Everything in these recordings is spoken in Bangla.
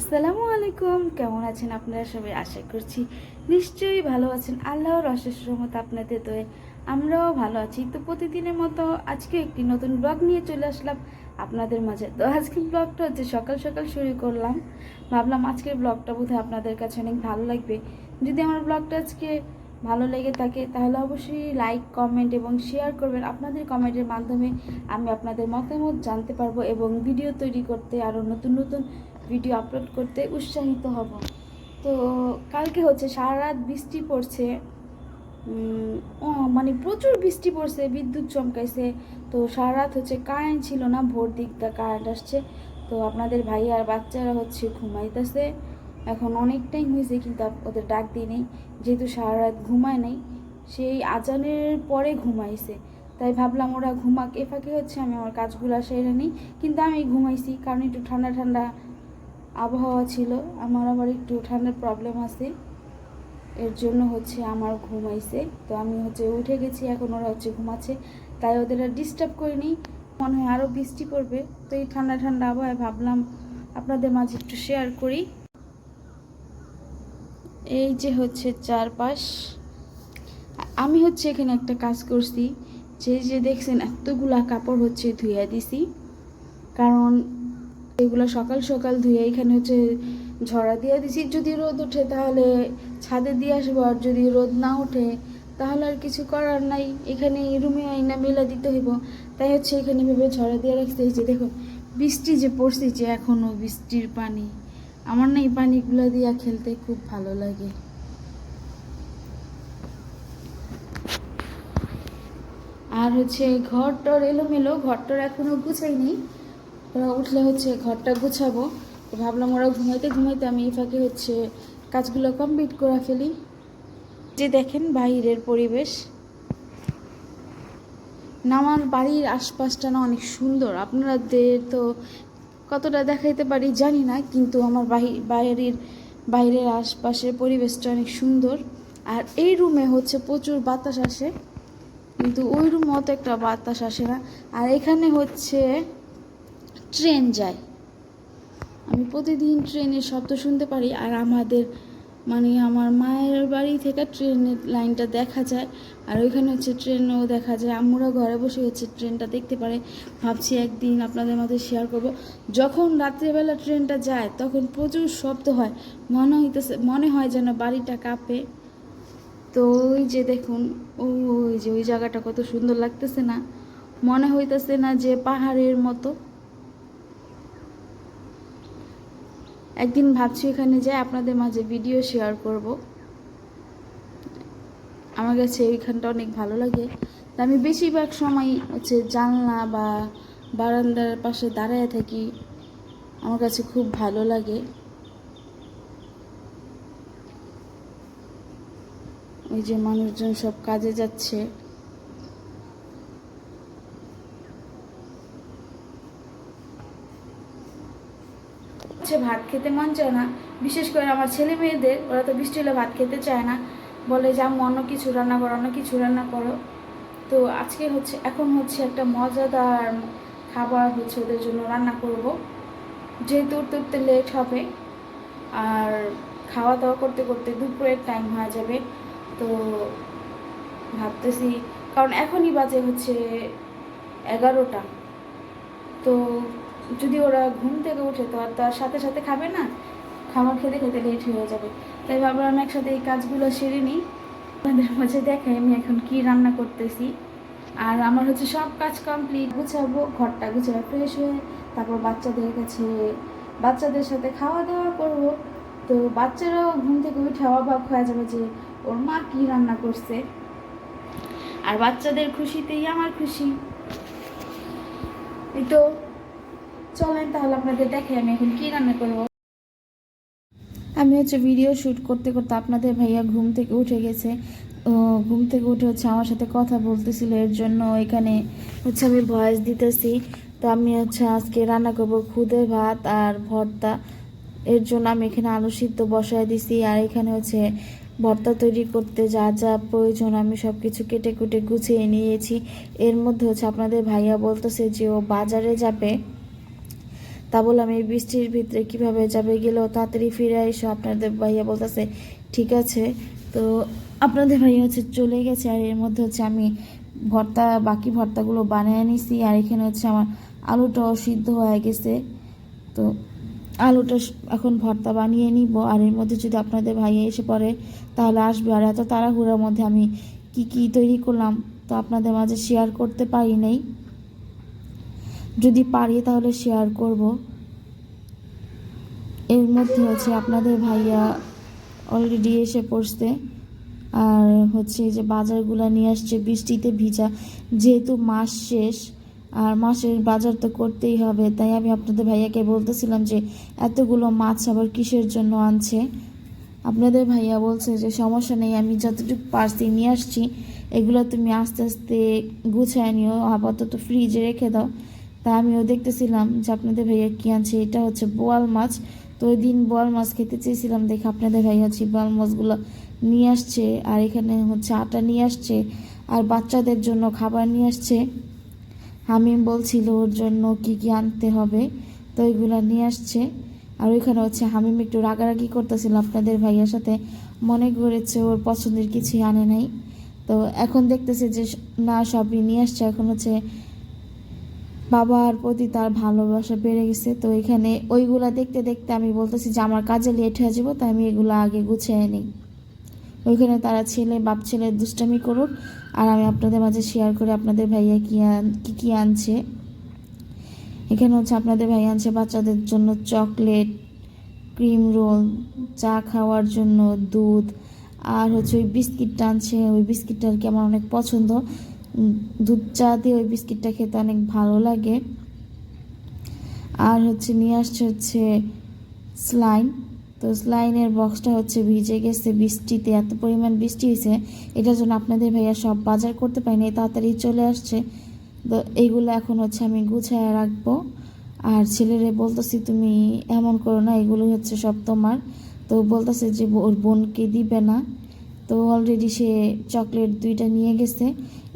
আসসালামু আলাইকুম। কেমন আছেন আপনারা সবাই? আশা করছি নিশ্চয়ই ভালো আছেন। আল্লাহর অশেষ রহমত আপনাদের দয়ে আমরাও ভালো আছি। তো প্রতিদিনের মতো আজকে একটি নতুন ব্লগ নিয়ে চলে আসলাম। আপনাদের মাঝে তো আজকের ব্লগটা হচ্ছে সকাল সকাল শুরু করলাম। ভাবলাম আজকের ব্লগটা বোধহয় আপনাদের কাছে অনেক ভালো লাগবে। যদি আমার ব্লগটা আজকে ভালো লেগে থাকে, তাহলে অবশ্যই লাইক, কমেন্ট এবং শেয়ার করবেন। আপনাদের কমেন্টের মাধ্যমে আমি আপনাদের মতামত জানতে পারব এবং ভিডিও তৈরি করতে আরও নতুন নতুন ভিডিও আপলোড করতে উৎসাহিত হব। তো কালকে হচ্ছে সারা রাত বৃষ্টি পড়ছে। মানে প্রচুর বৃষ্টি পড়ছে, বিদ্যুৎ চমকাইছে। তো সারা রাত হচ্ছে কারেন্ট ছিল না, ভোর দিকটা কারেন্ট আসছে। তো আপনাদের ভাই আর বাচ্চারা হচ্ছে ঘুমাইতেছে। এখন অনেক টাইম হয়েছে, কিন্তু ওদের ডাক দিই নেই। যেহেতু সারা রাত ঘুমায় নাই, সেই আজানের পরে ঘুমাইছে। তাই ভাবলাম ওরা ঘুমাক, এ ফাঁকে হচ্ছে আমি আমার কাজগুলো সেরে নিই। কিন্তু আমি ঘুমাইছি, কারণ একটু ঠান্ডা ঠান্ডা আবহাওয়া ছিল, আমার আবার একটু ঠান্ডার প্রবলেম আছে। এর জন্য হচ্ছে আমার ঘুম ঘুমাইছে তো আমি হচ্ছে উঠে গেছি, এখন ওরা হচ্ছে ঘুমাচ্ছে। তাই ওদের আর ডিস্টার্ব করিনি। মনে হয় আরও বৃষ্টি পড়বে। তো এই ঠান্ডা ঠান্ডা আবহাওয়ায় ভাবলাম আপনাদের মাঝে একটু শেয়ার করি। এই যে হচ্ছে চারপাশ। আমি হচ্ছে এখানে একটা কাজ করছি। যে যে দেখছেন, এতগুলা কাপড় হচ্ছে ধুইয়া দিছি। কারণ এগুলো সকাল সকাল ধুয়ে এখানে হচ্ছে ঝরা দিয়ে দিছি। যদি রোদ ওঠে তাহলে ছাদে দিয়ে আসব, আর যদি রোদ না ওঠে তাহলে আর কিছু করার নাই। এখানে রুমে আইনা মেলা দিতে হইব। তাই হচ্ছে এখানে ভেবে ঝরা দিয়ে রাখতে হয়েছে। দেখো, বৃষ্টি যে পড়ছে এখনও বৃষ্টির পানি। আমার না এই পানিগুলো দিয়া খেলতে খুব ভালো লাগে। আর হচ্ছে ঘরটর এলোমেলো, ঘরটর এখনও গুছাইনি। ওরা উঠলে হচ্ছে ঘরটা গুছাবো। তো ভাবলাম ওরা ঘুমাইতে ঘুমাইতে আমি এই ফাঁকে হচ্ছে কাজগুলো কমপ্লিট করে ফেলি। যে দেখেন বাইরের পরিবেশ। না, আমার বাড়ির আশপাশটা না অনেক সুন্দর। আপনাদের তো কতটা দেখাইতে পারি জানি না, কিন্তু আমার বাইরের বাইরের আশপাশের পরিবেশটা অনেক সুন্দর। আর এই রুমে হচ্ছে প্রচুর বাতাস আসে, কিন্তু ওই রুমে অত একটা বাতাস আসে না। আর এখানে হচ্ছে ট্রেন যায়। আমি প্রতিদিন ট্রেনের শব্দ শুনতে পারি আর আমাদের মানে আমার মায়ের বাড়ি থেকে ট্রেনের লাইনটা দেখা যায় আর ওইখানে হচ্ছে ট্রেনও দেখা যায়। আমরা ঘরে বসে হচ্ছে ট্রেনটা দেখতে পারে। ভাবছি একদিন আপনাদের মধ্যে শেয়ার করব। যখন রাত্রেবেলা ট্রেনটা যায় তখন প্রচুর শব্দ হয়। মনে হইতেছে, মনে হয় যেন বাড়িটা কাঁপে। তো ওই যে দেখুন, ওই যে ওই জায়গাটা কত সুন্দর লাগতেছে না। মনে হইতেছে না যে পাহাড়ের মতো। একদিন ভাবছি এখানে যাই আপনাদের মাঝে ভিডিও শেয়ার করব। আমার কাছে এইখানটা অনেক ভালো লাগে। তা আমি বেশিরভাগ সময় হচ্ছে জানলা বা বারান্দার পাশে দাঁড়ায় থাকি। আমার কাছে খুব ভালো লাগে। ওই যে মানুষজন সব কাজে যাচ্ছে। হচ্ছে ভাত খেতে মন চায় না, বিশেষ করে আমার ছেলে মেয়েদের, ওরা তো বৃষ্টি হলে ভাত খেতে চায় না। বলে, যে অন্য কিছু রান্না করো, অন্য কিছু রান্না করো। তো আজকে হচ্ছে, এখন হচ্ছে একটা মজাদার খাবার হচ্ছে ওদের জন্য রান্না করব। যেহেতু উঠতে উঠতে লেট হবে, আর খাওয়া দাওয়া করতে করতে দুপুরের টাইম হয়ে যাবে, তো ভাবতেছি, কারণ এখনই বাজে হচ্ছে এগারোটা। তো যদি ওরা ঘুম থেকে উঠে তো আর তার সাথে সাথে খাবে না, খাবার খেতে খেতে লেট হয়ে যাবে। তাই ভাবলাম একসাথে এই কাজগুলো সেরে নিই। আপনাদের মাঝে দেখাই আমি এখন কি রান্না করতেছি। আর আমার হচ্ছে সব কাজ কমপ্লিট গুছাবো, ঘরটা গুছাবো ফ্রেশ হয়ে তারপর বাচ্চাদের কাছে, বাচ্চাদের সাথে খাওয়া দাওয়া করব। তো বাচ্চারাও ঘুম থেকে উঠে অবাক হয়ে যাবে যে ওর মা কি রান্না করছে। আর বাচ্চাদের খুশিতেই আমার খুশি। এই তো চলেন তাহলে আপনাদের দেখে আমি এখন কি রান্না করব। আমি হচ্ছে ভিডিও শ্যুট করতে করতে আপনাদের ভাইয়া ঘুম থেকে উঠে গেছে। ঘুম থেকে উঠে হচ্ছে আমার সাথে কথা বলতেছিল, এর জন্য এখানে হচ্ছে আমি ভয়েস দিতেছি। তো আমি হচ্ছে আজকে রান্না করব খুদে ভাত আর ভর্তা। এর জন্য আমি এখানে আলু সিদ্ধ বসায় দিছি আর এখানে হচ্ছে ভর্তা তৈরি করতে যা যা প্রয়োজন আমি সব কিছু কেটে কুটে গুছিয়ে নিয়েছি। এর মধ্যে হচ্ছে আপনাদের ভাইয়া বলতেছে যে ও বাজারে যাবে। তা বললাম, এই বৃষ্টির ভিতরে কীভাবে যাবে গেলেও তাড়াতাড়ি ফিরে এসো। আপনাদের ভাইয়া বলতেছে, ঠিক আছে। তো আপনাদের ভাইয়া হচ্ছে চলে গেছে, আর এর মধ্যে হচ্ছে আমি ভর্তা, বাকি ভর্তাগুলো বানিয়ে নিছি, আর এখানে হচ্ছে আমার আলুটাও সিদ্ধ হয়ে গেছে। তো আলুটা এখন ভর্তা বানিয়ে নিব, আর এর মধ্যে যদি আপনাদের ভাইয়া এসে পড়ে, তাহলে আসবে। আর এত তাড়াহুড়োর মধ্যে আমি কি কি তৈরি করলাম, তো আপনাদের মাঝে শেয়ার করতে পারি নাই। যদি পারি তাহলে শেয়ার করব। এর মধ্যে হচ্ছে আপনাদের ভাইয়া অলরেডি এসে পড়ছে। আর হচ্ছে যে বাজারগুলো নিয়ে আসছে, বৃষ্টিতে ভিজা। যেহেতু মাস শেষ, আর মাসের বাজার তো করতেই হবে। তাই আমি আপনাদের ভাইয়াকে বলতেছিলাম যে, এতগুলো মাছ আবার কিসের জন্য আনছে? আপনাদের ভাইয়া বলছে যে, সমস্যা নেই, আমি যতটুকু পারছি নিয়ে আসছি। এগুলো তুমি আস্তে আস্তে গুছায় নিও, আপাতত ফ্রিজে রেখে দাও। তা আমিও দেখতেছিলাম যে আপনাদের ভাইয়া কী আনছে, এটা হচ্ছে বোয়াল মাছ। তো ওই দিন বোয়াল মাছ খেতে চেয়েছিলাম, দেখে আপনাদের ভাইয়া হচ্ছে বোয়াল মাছগুলো নিয়ে আসছে, আর এখানে হচ্ছে আটা নিয়ে আসছে, আর বাচ্চাদের জন্য খাবার নিয়ে আসছে। হামিম বলছিল ওর জন্য কি কি আনতে হবে, তো ওইগুলো নিয়ে আসছে। আর ওইখানে হচ্ছে হামিম একটু রাগারাগি করতেছিল আপনাদের ভাইয়ার সাথে, মনে করেছে ওর পছন্দের কিছুই আনে নাই। তো এখন দেখতেছে যে না সবই নিয়ে আসছে, এখন হচ্ছে বাবার প্রতি তার ভালোবাসা বেড়ে গেছে। তো এখানে ওইগুলা দেখতে দেখতে আমি বলতেছি যে, আমার কাজে লেট হয়ে যাব, তাই আমি এগুলো আগে গুছিয়ে নিই। ওইখানে তারা ছেলে, বাপ ছেলে দুষ্টামি করুক। আর আমি আপনাদের মাঝে শেয়ার করে আপনাদের ভাইয়া কি আন, কী কী আনছে। এখানে হচ্ছে আপনাদের ভাই আনছে বাচ্চাদের জন্য চকলেট ক্রিম রোল চা খাওয়ার জন্য দুধ। আর হচ্ছে ওই বিস্কিটটা আনছে, ওই বিস্কিটটা আর কি আমার অনেক পছন্দ। দুধ চা দিয়ে ওই বিস্কিটটা খেতে অনেক ভালো লাগে। আর হচ্ছে নিয়ে আসছে হচ্ছে স্লাইন তো স্লাইনের বক্সটা হচ্ছে ভিজে গেছে, বৃষ্টিতে এত পরিমাণ বৃষ্টি হয়েছে, এটার জন্য আপনাদের ভাইয়া সব বাজার করতে পারিনি তাড়াতাড়ি চলে আসছে। তো এইগুলো এখন হচ্ছে আমি গুছায় রাখব। আর ছেলেরে বলতেছি, তুমি এমন করো না, এগুলো হচ্ছে সব তোমার। তো বলতেছে যে, ওর বোনকে দিবে না। তো অলরেডি সে চকলেট দুইটা নিয়ে গেছে।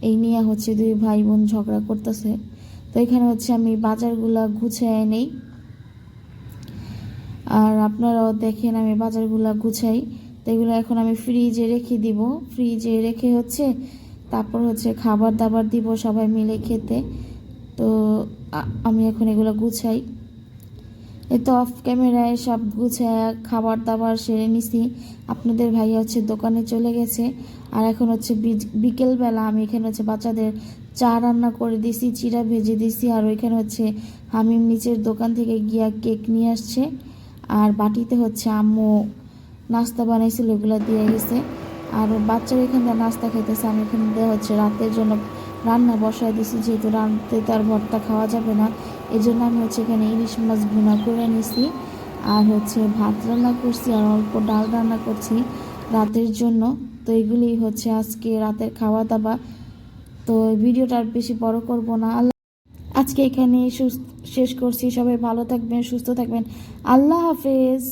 এই নিয়ে হচ্ছে দুই ভাই বোন ঝগড়া করতেছে। তো এখানে হচ্ছে আমি বাজারগুলা গুছায় নেই। আর আপনারাও দেখেন আমি বাজারগুলো গুছাই। তো এগুলো এখন আমি ফ্রিজে রেখে দিব। ফ্রিজে রেখে হচ্ছে তারপর হচ্ছে খাবার দাবার দিব সবাই মিলে খেতে। তো আমি এখন এগুলো গুছাই। এই তো অফ ক্যামেরায় সব গুছায় খাবার দাবার সেরে নিছি। আপনাদের ভাইয়া হচ্ছে দোকানে চলে গেছে। আর এখন হচ্ছে বিকেলবেলা আমি এখানে হচ্ছে বাচ্চাদের চা রান্না করে দিছি, চিরা ভেজে দিছি। আর ওইখানে হচ্ছে হামিম নিচের দোকান থেকে গিয়া কেক নিয়ে আসছে। আর বাটিতে হচ্ছে আম্মু নাস্তা বানাইছিল, ওগুলো দিয়ে গেছে। আর বাচ্চারা এখানে নাস্তা খাইতেছে। আমি এখানে হচ্ছে রাতের জন্য রান্না বসায় দিছি, যেহেতু রাতে তো আর ভর্তা খাওয়া যাবে না। এই জন্য আমি হচ্ছে এখানে ইলিশ মাছ ভুনা করে নিছি আর হচ্ছে ভাত রান্না করছি আর অল্প ডাল রান্না করছি রাতের জন্য। তো এগুলি হচ্ছে আজকে রাতের খাওয়া দাওয়া তো ভিডিওটা আর বেশি বড় করব না। আল্লাহ আজকে এখানে শেষ করছি। সবাই ভালো থাকবেন, সুস্থ থাকবেন। আল্লাহ হাফেজ।